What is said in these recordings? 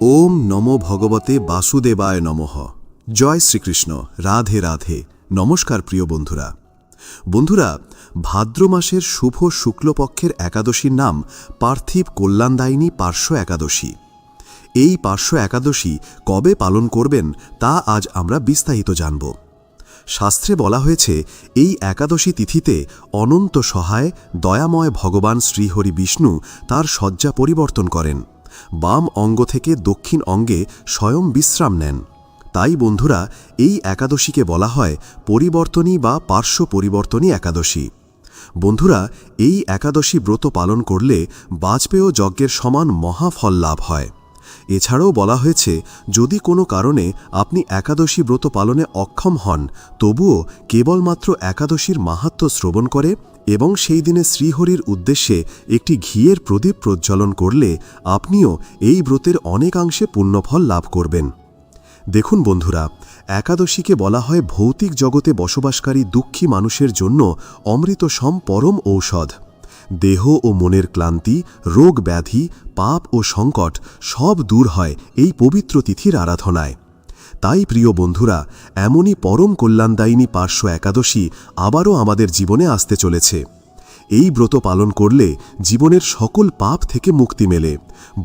ওম নমো ভগবতে বাসুদেবায় নমঃ। জয় শ্রীকৃষ্ণ। রাধে রাধে। নমস্কার প্রিয় বন্ধুরা। বন্ধুরা, ভাদ্র মাসের শুভ শুক্লপক্ষের একাদশীর নাম পার্থিব কল্যাণদায়িনী পার্শ্ব একাদশী। এই পার্শ্ব একাদশী কবে পালন করবেন তা আজ আমরা বিস্তারিত জানব। শাস্ত্রে বলা হয়েছে, এই একাদশী তিথিতে অনন্ত সহায়, দয়াময় ভগবান শ্রীহরি বিষ্ণু তার শয্যা পরিবর্তন করেন। বাম অঙ্গ থেকে দক্ষিণ অঙ্গে স্বয়ং বিশ্রাম নেন। তাই বন্ধুরা, এই একাদশীকে বলা হয় পরিবর্তনী বা পার্শ্ব পরিবর্তনী একাদশী। বন্ধুরা, এই একাদশী ব্রত পালন করলে বাজপেয় যজ্ঞের সমান মহাফল লাভ হয়। এছাড়াও বলা হয়েছে, যদি কোনো কারণে আপনি একাদশী ব্রত পালনে অক্ষম হন, তবুও কেবলমাত্র একাদশীর মাহাত্ম শ্রবণ করে এবং সেই দিনে শ্রীহরির উদ্দেশ্যে একটি ঘিয়ের প্রদীপ প্রজ্বলন করলে আপনিও এই ব্রতের অনেকাংশে পুণ্যফল লাভ করবেন। দেখুন বন্ধুরা, একাদশীকে বলা হয় ভৌতিক জগতে বসবাসকারী দুঃখী মানুষের জন্য অমৃতসম পরম ঔষধ। দেহ ও মনের ক্লান্তি, রোগ ব্যাধি, পাপ ও সংকট সব দূর হয় এই পবিত্র তিথির আরাধনায়। তাই প্রিয় বন্ধুরা, এমনই পরম কল্যাণদায়িনী পার্শ্ব একাদশী আবারও আমাদের জীবনে আসতে চলেছে। এই ব্রত পালন করলে জীবনের সকল পাপ থেকে মুক্তি মেলে,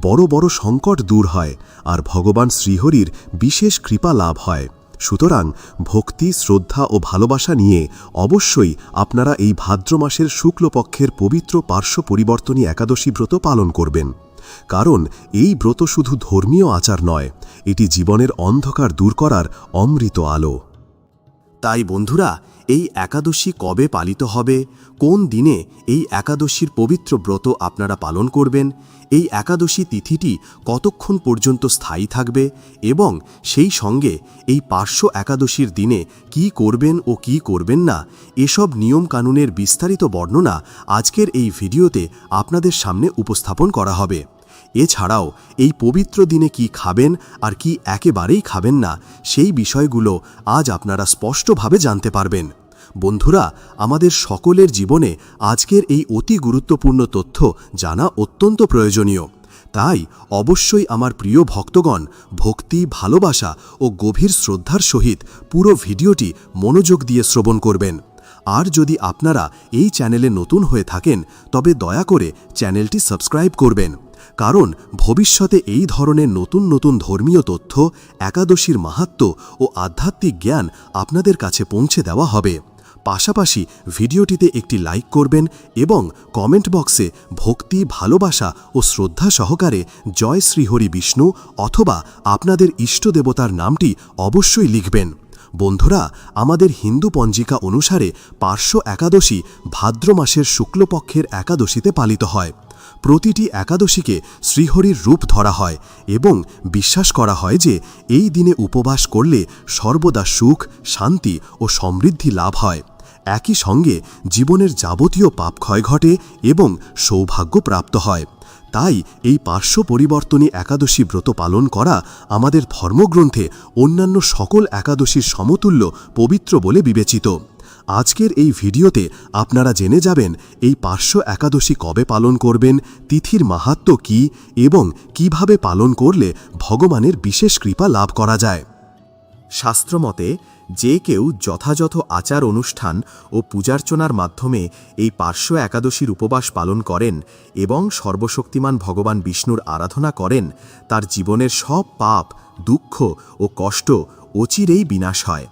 বড় বড় সংকট দূর হয় আর ভগবান শ্রীহরির বিশেষ কৃপা লাভ হয়। সুতরাং ভক্তি, শ্রদ্ধা ও ভালোবাসা নিয়ে অবশ্যই আপনারা এই ভাদ্র মাসের শুক্লপক্ষের পবিত্র পার্শ্ব পরিবর্তনী একাদশী ব্রত পালন করবেন। কারণ এই ব্রত শুধু ধর্মীয় আচার নয়, এটি জীবনের অন্ধকার দূর করার অমৃত আলো। তাই বন্ধুরা এই একাদশী কবে পালিত হবে? কোন দিনে এই একাদশীর পবিত্র ব্রত আপনারা পালন করবেন? এই একাদশী তিথিটি কতক্ষণ পর্যন্ত স্থায়ী থাকবে? এবং সেই সঙ্গে এই পার্শ্ব একাদশীর দিনে কি করবেন ও কি করবেন না? এসব নিয়মকানুনের বিস্তারিত বর্ণনা আজকের এই ভিডিওতে আপনাদের সামনে উপস্থাপন করা হবে। এছাড়াও, এই পবিত্র দিনে কি খাবেন আর কি একেবারেই খাবেন না, সেই বিষয়গুলো আজ আপনারা স্পষ্টভাবে জানতে পারবেন। বন্ধুরা, আমাদের সকলের জীবনে আজকের এই অতি গুরুত্বপূর্ণ তথ্য জানা অত্যন্ত প্রয়োজনীয়। তাই অবশ্যই আমার প্রিয় ভক্তগণ, ভক্তি, ভালোবাসা ও গভীর শ্রদ্ধার সহিত পুরো ভিডিওটি মনোযোগ দিয়ে শ্রবণ করবেন। আর যদি আপনারা এই চ্যানেলে নতুন হয়ে থাকেন, তবে দয়া করে চ্যানেলটি সাবস্ক্রাইব করবেন। কারণ ভবিষ্যতে এই ধরনের নতুন নতুন ধর্মীয় তথ্য, একাদশীর মাহাত্ম ও আধ্যাত্মিক জ্ঞান আপনাদের কাছে পৌঁছে দেওয়া হবে। পাশাপাশি ভিডিওটিতে একটি লাইক করবেন এবং কমেন্ট বক্সে ভক্তি, ভালোবাসা ও শ্রদ্ধা সহকারে জয় শ্রীহরি বিষ্ণু অথবা আপনাদের ইষ্ট দেবতার নামটি অবশ্যই লিখবেন। বন্ধুরা, আমাদের হিন্দু পঞ্জিকা অনুসারে পার্শ্ব একাদশী ভাদ্র মাসের শুক্লপক্ষের একাদশীতে পালিত হয়। প্রতিটি একাদশীকে শ্রীহরির রূপ ধরা হয় এবং বিশ্বাস করা হয় যে এই দিনে উপবাস করলে সর্বদা সুখ, শান্তি ও সমৃদ্ধি লাভ হয়। একই সঙ্গে জীবনের যাবতীয় পাপ ক্ষয় ঘটে এবং সৌভাগ্য প্রাপ্ত হয়। তাই এই পার্শ্ব পরিবর্তনী একাদশী ব্রত পালন করা আমাদের ধর্মগ্রন্থে অন্যান্য সকল একাদশীর সমতুল্য পবিত্র বলে বিবেচিত। আজকের এই ভিডিওতে আপনারা জেনে যাবেন এই পার্শ্ব একাদশী কবে পালন করবেন, তিথির মাহাত্ম কি এবং কীভাবে পালন করলে ভগবানের বিশেষ কৃপা লাভ করা যায়। শাস্ত্রমতে যে কেউ যথাযথ আচার অনুষ্ঠান ও পূজার্চনার মাধ্যমে এই পার্শ্ব একাদশীর উপবাস পালন করেন এবং সর্বশক্তিমান ভগবান বিষ্ণুর আরাধনা করেন, তার জীবনের সব পাপ, দুঃখ ও কষ্ট অচিরেই বিনাশ হয়।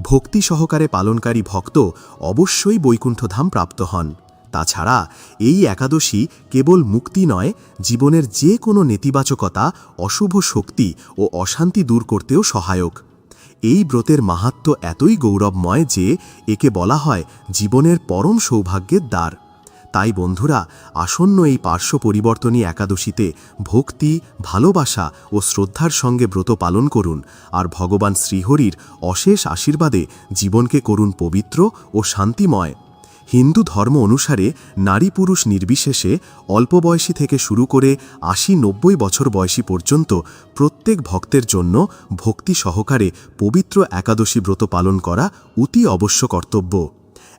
ভক্তি সহকারে পালনকারী ভক্ত অবশ্যই বৈকুণ্ঠধাম প্রাপ্ত হন। তাছাড়া এই একাদশী কেবল মুক্তি নয়, জীবনের যে কোনো নেতিবাচকতা, অশুভ শক্তি ও অশান্তি দূর করতেও সহায়ক। এই ব্রতের মাহাত্ম এতই গৌরবময় যে একে বলা হয় জীবনের পরম সৌভাগ্যের দ্বার। তাই বন্ধুরা, আসন্ন এই পার্শ্ব পরিবর্তনী একাদশীতে ভক্তি, ভালোবাসা ও শ্রদ্ধার সঙ্গে ব্রত পালন করুন আর ভগবান শ্রীহরির অশেষ আশীর্বাদে জীবনকে করুন পবিত্র ও শান্তিময়। হিন্দু ধর্ম অনুসারে নারী পুরুষ নির্বিশেষে অল্প বয়সী থেকে শুরু করে আশি নব্বই বছর বয়সী পর্যন্ত প্রত্যেক ভক্তের জন্য ভক্তি সহকারে পবিত্র একাদশী ব্রত পালন করা অতি অবশ্য কর্তব্য।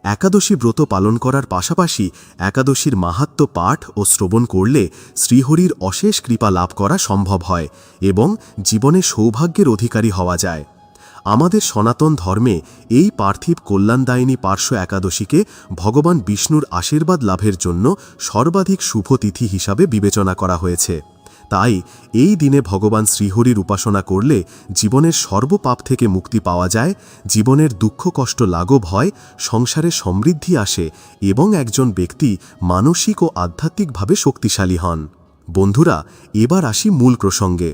একাদশী ব্রত পালন করার পাশাপাশি একাদশীর মাহাত্ম্য পাঠ ও শ্রবণ করলে শ্রীহরির অশেষ কৃপা লাভ করা সম্ভব হয় এবং জীবনে সৌভাগ্যের অধিকারী হওয়া যায়। আমাদের সনাতন ধর্মে এই পার্থিব কল্যাণদায়িনী পার্শ্ব একাদশীকে ভগবান বিষ্ণুর আশীর্বাদ লাভের জন্য সর্বাধিক শুভ তিথি হিসাবে বিবেচনা করা হয়েছে। তাই এই দিনে ভগবান শ্রীহরির উপাসনা করলে জীবনের সর্বপাপ থেকে মুক্তি পাওয়া যায়, জীবনের দুঃখ কষ্ট লাঘব হয়, সংসারে সমৃদ্ধি আসে এবং একজন ব্যক্তি মানসিক ও আধ্যাত্মিকভাবে শক্তিশালী হন। বন্ধুরা, এবার আসি মূল প্রসঙ্গে।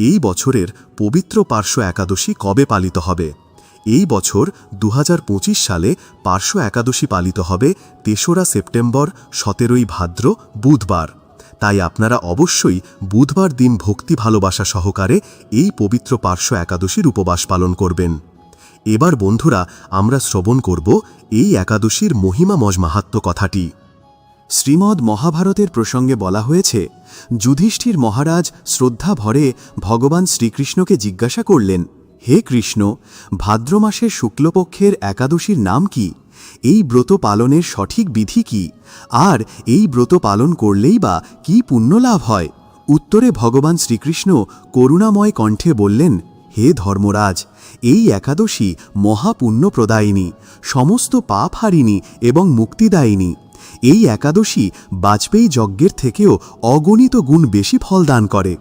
এই বছরের পবিত্র পার্শ্ব একাদশী কবে পালিত হবে? এই বছর দু হাজার পঁচিশ সালে পার্শ্ব একাদশী পালিত হবে তেসরা সেপ্টেম্বর, সতেরোই ভাদ্র, বুধবার। তাই আপনারা অবশ্যই বুধবার দিন ভক্তি ভালোবাসা সহকারে এই পবিত্র পার্শ্ব একাদশীর উপবাস পালন করবেন। এবার বন্ধুরা, আমরা শ্রবণ করব এই একাদশীর মহিমামজ মাহাত্ম কথাটি। শ্রীমদ মহাভারতের প্রসঙ্গে বলা হয়েছে, যুধিষ্ঠির মহারাজ শ্রদ্ধা ভরে ভগবান শ্রীকৃষ্ণকে জিজ্ঞাসা করলেন, হে কৃষ্ণ, ভাদ্র মাসের শুক্লপক্ষের একাদশীর নাম কি? এই ব্রত পালনের সঠিক বিধি কি? আর এই ব্রত পালন করলেই বা কি পুণ্য লাভ হয়? উত্তরে ভগবান শ্রীকৃষ্ণ করুণাময় কণ্ঠে বললেন, হে ধর্মরাজ, এই একাদশী মহাপুণ্যপ্রদায়িনী সমস্ত পাপ হারিণী এবং মুক্তিদায়িনী। এই একাদশী বাজপেয়ী যজ্ঞের থেকেও অগণিত গুণ বেশি ফল দান করে।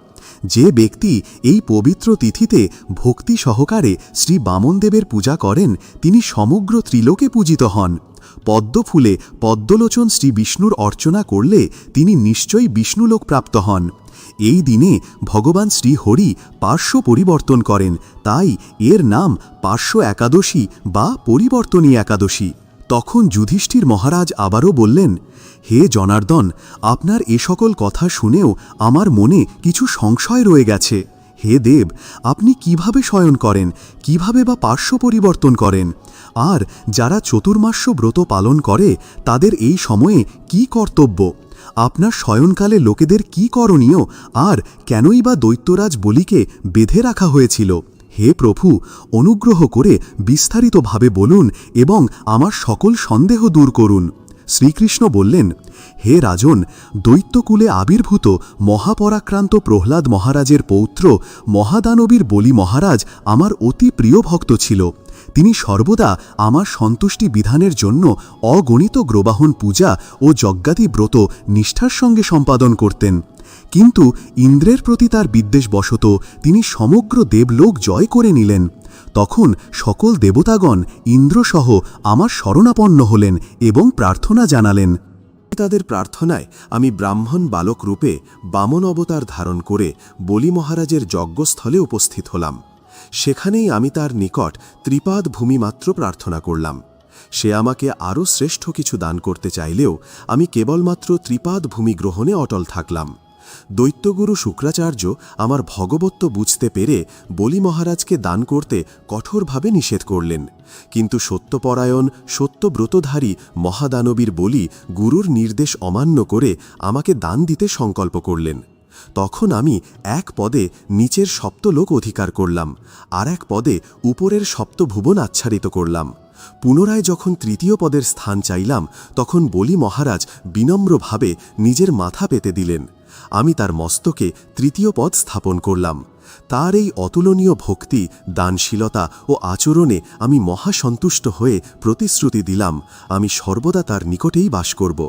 যে ব্যক্তি এই পবিত্র তিথিতে ভক্তি সহকারে শ্রী বামনদেবের পূজা করেন, তিনি সমগ্র ত্রিলোকে পূজিত হন। পদ্মফুলে পদ্মলোচন শ্রী বিষ্ণুর অর্চনা করলে তিনি নিশ্চয়ই বিষ্ণুলোক প্রাপ্ত হন। এই দিনে ভগবান শ্রী হরি পার্শ্ব পরিবর্তন করেন, তাই এর নাম পার্শ্ব একাদশী বা পরিবর্তনী একাদশী। তখন যুধিষ্ঠির মহারাজ আবারও বললেন, হে জনার্দন, আপনার এ সকল কথা শুনেও আমার মনে কিছু সংশয় রয়ে গেছে। হে দেব, আপনি কীভাবে শয়ন করেন? কীভাবে বা পার্শ্ব পরিবর্তন করেন? আর যারা চতুর্মাস্য ব্রত পালন করে, তাদের এই সময়ে কি কর্তব্য? আপনার শয়নকালে লোকেদের কি করণীয়? আর কেনই বা দৈত্যরাজ বলিকে বেঁধে রাখা হয়েছিল? হে প্রভু, অনুগ্রহ করে বিস্তারিতভাবে বলুন এবং আমার সকল সন্দেহ দূর করুন। শ্রীকৃষ্ণ বললেন, হে রাজন, দৈত্যকুলে আবির্ভূত মহাপরাক্রান্ত প্রহ্লাদ মহারাজের পৌত্র মহাদানবীর বলি মহারাজ আমার অতি প্রিয় ভক্ত ছিল। তিনি সর্বদা আমার সন্তুষ্টি বিধানের জন্য অগণিত গ্রবাহন পূজা ও যজ্ঞাতি ব্রত নিষ্ঠার সঙ্গে সম্পাদন করতেন। কিন্তু ইন্দ্রের প্রতি তার বিদ্বেষবশত তিনি সমগ্র দেবলোক জয় করে নিলেন। তখন সকল দেবতাগণ ইন্দ্রসহ আমার শরণাপন্ন হলেন এবং প্রার্থনা জানালেন তাদের প্রার্থনায় আমি ব্রাহ্মণ বালক রূপে বামন অবতার ধারণ করে বলি মহারাজের যজ্ঞস্থলে উপস্থিত হলাম। সেখানেই আমি তার নিকট ত্রিপাদ ভূমি মাত্র প্রার্থনা করলাম। সে আমাকে আরও শ্রেষ্ঠ কিছু দান করতে চাইলেও আমি কেবলমাত্র ত্রিপাদ ভূমি গ্রহণে অটল থাকলাম। দৈত্যগুরু শুক্রাচার্য আমার ভগবত্ব বুঝতে পেরে বলি মহারাজকে দান করতে কঠোরভাবে নিষেধ করলেন। কিন্তু সত্যপরায়ণ, সত্যব্রতধারী মহাদানবীর বলি গুরুর নির্দেশ অমান্য করে আমাকে দান দিতে সংকল্প করলেন। তখন আমি এক পদে নিচের সপ্তলোক অধিকার করলাম, আর এক পদে উপরের সপ্তভুবন আচ্ছাদিত করলাম। পুনরায় যখন তৃতীয় পদের স্থান চাইলাম, তখন বলি মহারাজ বিনম্রভাবে নিজের মাথা পেতে দিলেন। আমি তার মস্তকে তৃতীয় পদ স্থাপন করলাম। তার এই অতুলনীয় ভক্তি, দানশীলতা ও আচরণে আমি মহাসন্তুষ্ট হয়ে প্রতিশ্রুতি দিলাম, আমি সর্বদা তার নিকটেই বাস করব।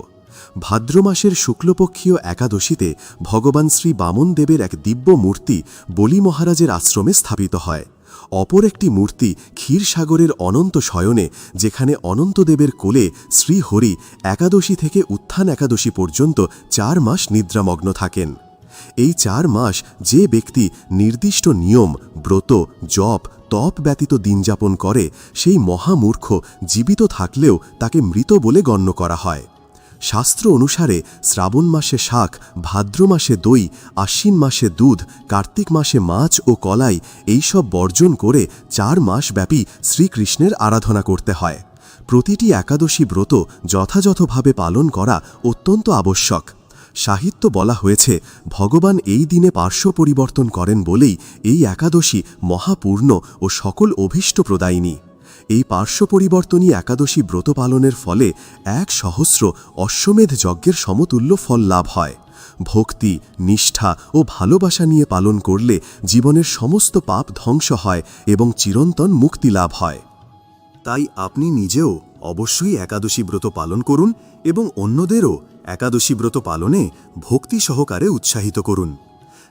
ভাদ্র মাসের শুক্লপক্ষীয় একাদশীতে ভগবান শ্রী বামনদেবের এক দিব্য মূর্তি বলি মহারাজের আশ্রমে স্থাপিত হয়। অপর একটি মূর্তি ক্ষীরসাগরের অনন্ত শয়নে, যেখানে অনন্তদেবের কোলে শ্রীহরি একাদশী থেকে উত্থান একাদশী পর্যন্ত চার মাস নিদ্রামগ্ন থাকেন। এই চার মাস যে ব্যক্তি নির্দিষ্ট নিয়ম, ব্রত, জপ, তপ ব্যতীত দিনযাপন করে, সেই মহামূর্খ জীবিত থাকলেও তাকে মৃত বলে গণ্য করা হয়। শাস্ত্র অনুসারে শ্রাবণ মাসে শাক, ভাদ্র মাসে দই, আশ্বিন মাসে দুধ, কার্তিক মাসে মাছ ও কলাই এইসব বর্জন করে চার মাস ব্যাপী শ্রীকৃষ্ণের আরাধনা করতে হয়। প্রতিটি একাদশী ব্রত যথাযথভাবে পালন করা অত্যন্ত আবশ্যক। সাহিত্য বলা হয়েছে, ভগবান এই দিনে পার্শ্ব পরিবর্তন করেন বলেই এই একাদশী মহাপূর্ণ ও সকল অভীষ্ট প্রদায়িনী। এই পার্শ্ব পরিবর্তনী একাদশী ব্রত পালনের ফলে এক সহস্র অশ্বমেধ যজ্ঞের সমতুল্য ফল লাভ হয়। ভক্তি, নিষ্ঠা ও ভালোবাসা নিয়ে পালন করলে জীবনের সমস্ত পাপ ধ্বংস হয় এবং চিরন্তন মুক্তি লাভ হয়। তাই আপনি নিজেও অবশ্যই একাদশী ব্রত পালন করুন এবং অন্যদেরও একাদশী ব্রত পালনে ভক্তি সহকারে উৎসাহিত করুন।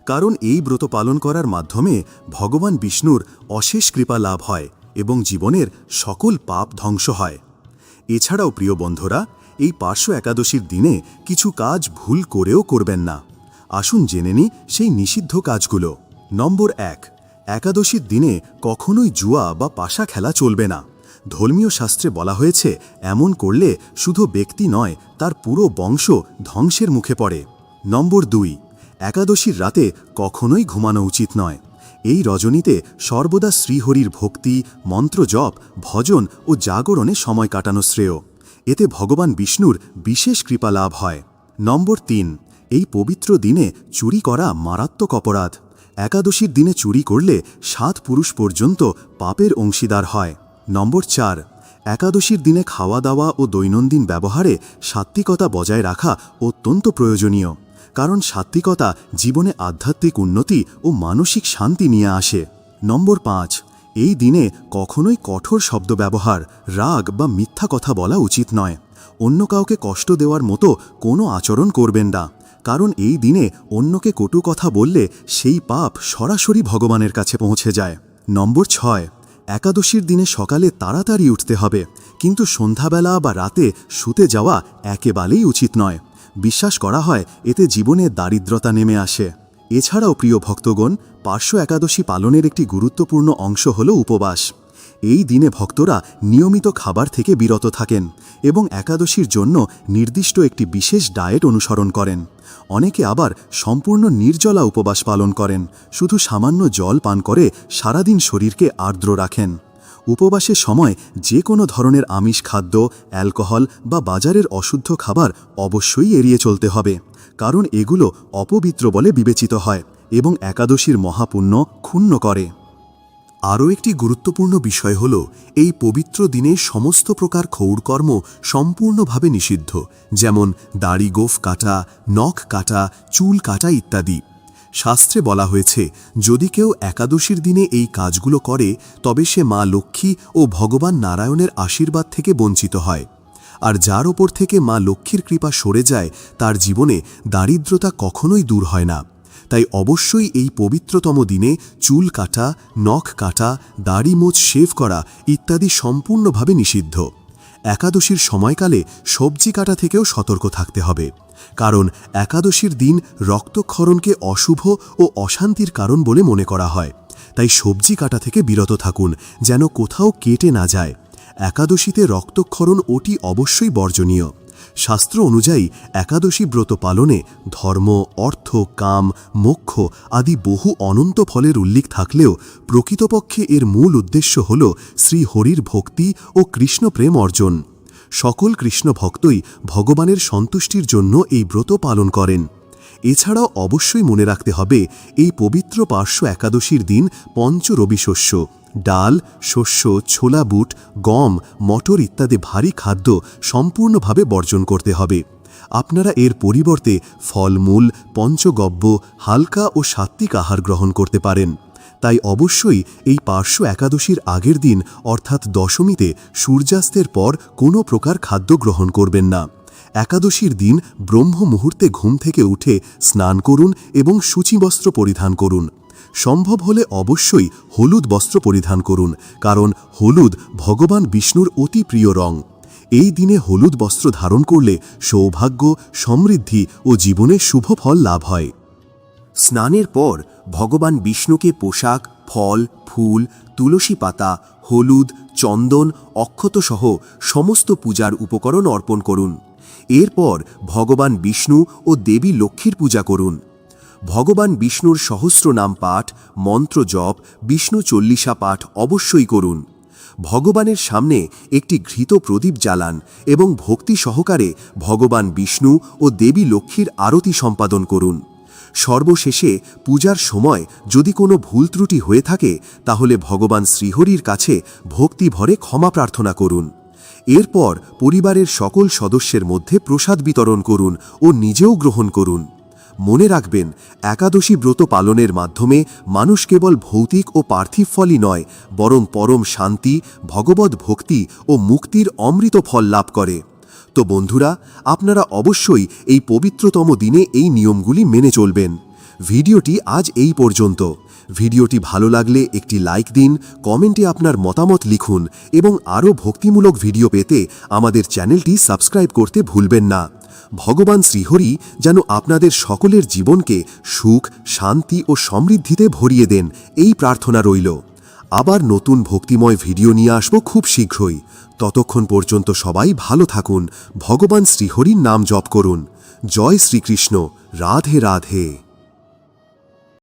কারণ এই ব্রত পালন করার মাধ্যমে ভগবান বিষ্ণুর অশেষ কৃপা লাভ হয়। এবং জীবনের সকল পাপ ধ্বংস হয়। এছাড়াও, প্রিয় বন্ধুরা, এই পার্শ্ব একাদশীর দিনে কিছু কাজ ভুল করেও করবেন না। আসুন জেনে নি সেই নিষিদ্ধ কাজগুলো। নম্বর এক, একাদশীর দিনে কখনোই জুয়া বা পাশা খেলা চলবে না। ধর্মীয় শাস্ত্রে বলা হয়েছে, এমন করলে শুধু ব্যক্তি নয়, তার পুরো বংশ ধ্বংসের মুখে পড়ে। নম্বর দুই, একাদশীর রাতে কখনোই ঘুমানো উচিত নয়। এই রজনীতে সর্বদা শ্রীহরির ভক্তি মন্ত্র জপ ভজন ও জাগরণে সময় কাটানো শ্রেয়। এতে ভগবান বিষ্ণুর বিশেষ কৃপা লাভ হয়। নম্বর তিন, এই পবিত্র দিনে চুরি করা মারাত্মক অপরাধ। একাদশীর দিনে চুরি করলে সাত পুরুষ পর্যন্ত পাপের অংশীদার হয়। নম্বর চার, একাদশীর দিনে খাওয়া দাওয়া ও দৈনন্দিন ব্যবহারে সাত্ত্বিকতা বজায় রাখা অত্যন্ত প্রয়োজনীয়। কারণ সাত্ত্বিকতা জীবনে আধ্যাত্মিক উন্নতি ও মানসিক শান্তি নিয়ে আসে। নম্বর পাঁচ, এই দিনে কখনোই কঠোর শব্দ ব্যবহার, রাগ বা মিথ্যা কথা বলা উচিত নয়। অন্য কাউকে কষ্ট দেওয়ার মতো কোনো আচরণ করবেন না। কারণ এই দিনে অন্যকে কটু কথা বললে সেই পাপ সরাসরি ভগবানের কাছে পৌঁছে যায়। নম্বর ছয়, একাদশীর দিনে সকালে তাড়াতাড়ি উঠতে হবে। কিন্তু সন্ধ্যাবেলা বা রাতে শুতে যাওয়া একেবারেই উচিত নয়। বিশ্বাস করা হয়, এতে জীবনে দারিদ্রতা নেমে আসে। এছাড়াও, প্রিয় ভক্তগণ, পার্শ্ব একাদশী পালনের একটি গুরুত্বপূর্ণ অংশ হল উপবাস। এই দিনে ভক্তরা নিয়মিত খাবার থেকে বিরত থাকেন এবং একাদশীর জন্য নির্দিষ্ট একটি বিশেষ ডায়েট অনুসরণ করেন। অনেকে আবার সম্পূর্ণ নির্জলা উপবাস পালন করেন, শুধু সামান্য জল পান করে সারাদিন শরীরকে আর্দ্র রাখেন। উপবাসের সময় যে কোনো ধরনের আমিষ খাদ্য, অ্যালকোহল বা বাজারের অশুদ্ধ খাবার অবশ্যই এড়িয়ে চলতে হবে, কারণ এগুলো অপবিত্র বলে বিবেচিত হয় এবং একাদশীর মহাপুণ্য ক্ষুণ্ণ করে। আরও একটি গুরুত্বপূর্ণ বিষয় হল, এই পবিত্র দিনে সমস্ত প্রকার ক্ষৌরকর্ম সম্পূর্ণভাবে নিষিদ্ধ, যেমন দাড়ি গোফ কাটা, নখ কাটা, চুল কাটা ইত্যাদি। শাস্ত্রে বলা হয়েছে, যদি কেউ একাদশীর দিনে এই কাজগুলো করে, তবে সে মা লক্ষ্মী ও ভগবান নারায়ণের আশীর্বাদ থেকে বঞ্চিত হয়। আর যার ওপর থেকে মা লক্ষ্মীর কৃপা সরে যায়, তার জীবনে দারিদ্রতা কখনোই দূর হয় না। তাই অবশ্যই এই পবিত্রতম দিনে চুল কাটা, নখ কাটা, দাড়ি মোচ শেভ করা ইত্যাদি সম্পূর্ণভাবে নিষিদ্ধ। একাদশীর সময়কালে সবজি কাটা থেকেও সতর্ক থাকতে হবে। কারণ একাদশীর দিন রক্তক্ষরণকে অশুভ ও অশান্তির কারণ বলে মনে করা হয়। তাই সবজি কাটা থেকে বিরত থাকুন, যেন কোথাও কেটে না যায়। একাদশীতে রক্তক্ষরণ ওটি অবশ্যই বর্জনীয়। শাস্ত্র অনুযায়ী একাদশী ব্রত পালনে ধর্ম, অর্থ, কাম, মোক্ষ আদি বহু অনন্ত ফলের উল্লেখ থাকলেও প্রকৃতপক্ষে এর মূল উদ্দেশ্য হল শ্রীহরির ভক্তি ও কৃষ্ণ প্রেম অর্জন। সকল কৃষ্ণ ভক্তই ভগবানের সন্তুষ্টির জন্য এই ব্রত পালন করেন। এছাড়াও অবশ্যই মনে রাখতে হবে, এই পবিত্র পার্শ্ব একাদশীর দিন পঞ্চ রবি শস্য। ডাল, শস্য, ছোলা, বুট, গম, মটর ইত্যাদি ভারী খাদ্য সম্পূর্ণভাবে বর্জন করতে হবে। আপনারা এর পরিবর্তে ফলমূল, পঞ্চগব্য, হালকা ও সাত্ত্বিক আহার গ্রহণ করতে পারেন। তাই অবশ্যই এই পার্শ্ব একাদশীর আগের দিন, অর্থাৎ দশমীতে, সূর্যাস্তের পর কোনো প্রকার খাদ্য গ্রহণ করবেন না। একাদশীর দিন ব্রহ্ম মুহূর্তে ঘুম থেকে উঠে স্নান করুন এবং সূচিবস্ত্র পরিধান করুন। সম্ভব হলে অবশ্যই হলুদ বস্ত্র পরিধান করুন, কারণ হলুদ ভগবান বিষ্ণুর অতি প্রিয় রং। এই দিনে হলুদ বস্ত্র ধারণ করলে সৌভাগ্য, সমৃদ্ধি ও জীবনে শুভ ফল লাভ হয়। স্নানের পর ভগবান বিষ্ণুকে পোশাক, ফল, ফুল, তুলসী পাতা, হলুদ, চন্দন, অক্ষতসহ সমস্ত পূজার উপকরণ অর্পণ করুন। এরপর ভগবান বিষ্ণু ও দেবী লক্ষ্মীর পূজা করুন। ভগবান বিষ্ণুর সহস্র নাম পাঠ, মন্ত্র জপ, বিষ্ণু চল্লিশা পাঠ অবশ্যই করুন। ভগবানের সামনে একটি ঘৃত প্রদীপ জ্বালান এবং ভক্তি সহকারে ভগবান বিষ্ণু ও দেবী লক্ষ্মীর আরতি সম্পাদন করুন। সর্বশেষে পূজার সময় যদি কোনো ভুল ত্রুটি হয়ে থাকে, তাহলে ভগবান শ্রীহরির কাছে ভক্তি ভরে ক্ষমা প্রার্থনা করুন। এরপর পরিবারের সকল সদস্যের মধ্যে প্রসাদ বিতরণ করুন ও নিজেও গ্রহণ করুন। মনে রাখবেন, একাদশী ব্রত পালনের মাধ্যমে মানুষ কেবল ভৌতিক ও পার্থিব ফলই নয়, বরং পরম শান্তি ভগবত ভক্তি ও মুক্তির অমৃত ফল লাভ করে। তো বন্ধুরা, আপনারা অবশ্যই এই পবিত্রতম দিনে এই নিয়মগুলি মেনে চলবেন। ভিডিওটি আজ এই পর্যন্ত। ভিডিওটি ভালো লাগলে একটি লাইক দিন, কমেন্টে আপনার মতামত লিখুন এবং আরও ভক্তিমূলক ভিডিও পেতে আমাদের চ্যানেলটি সাবস্ক্রাইব করতে ভুলবেন না। ভগবান শ্রীহরি যেন আপনাদের সকলের জীবনকে সুখ, শান্তি ও সমৃদ্ধিতে ভরিয়ে দেন, এই প্রার্থনা রইল। আবার নতুন ভক্তিময় ভিডিও নিয়ে আসব খুব শীঘ্রই। ততক্ষণ পর্যন্ত সবাই ভালো থাকুন, ভগবান শ্রীহরির নাম জপ করুন। জয় শ্রীকৃষ্ণ, রাধে রাধে।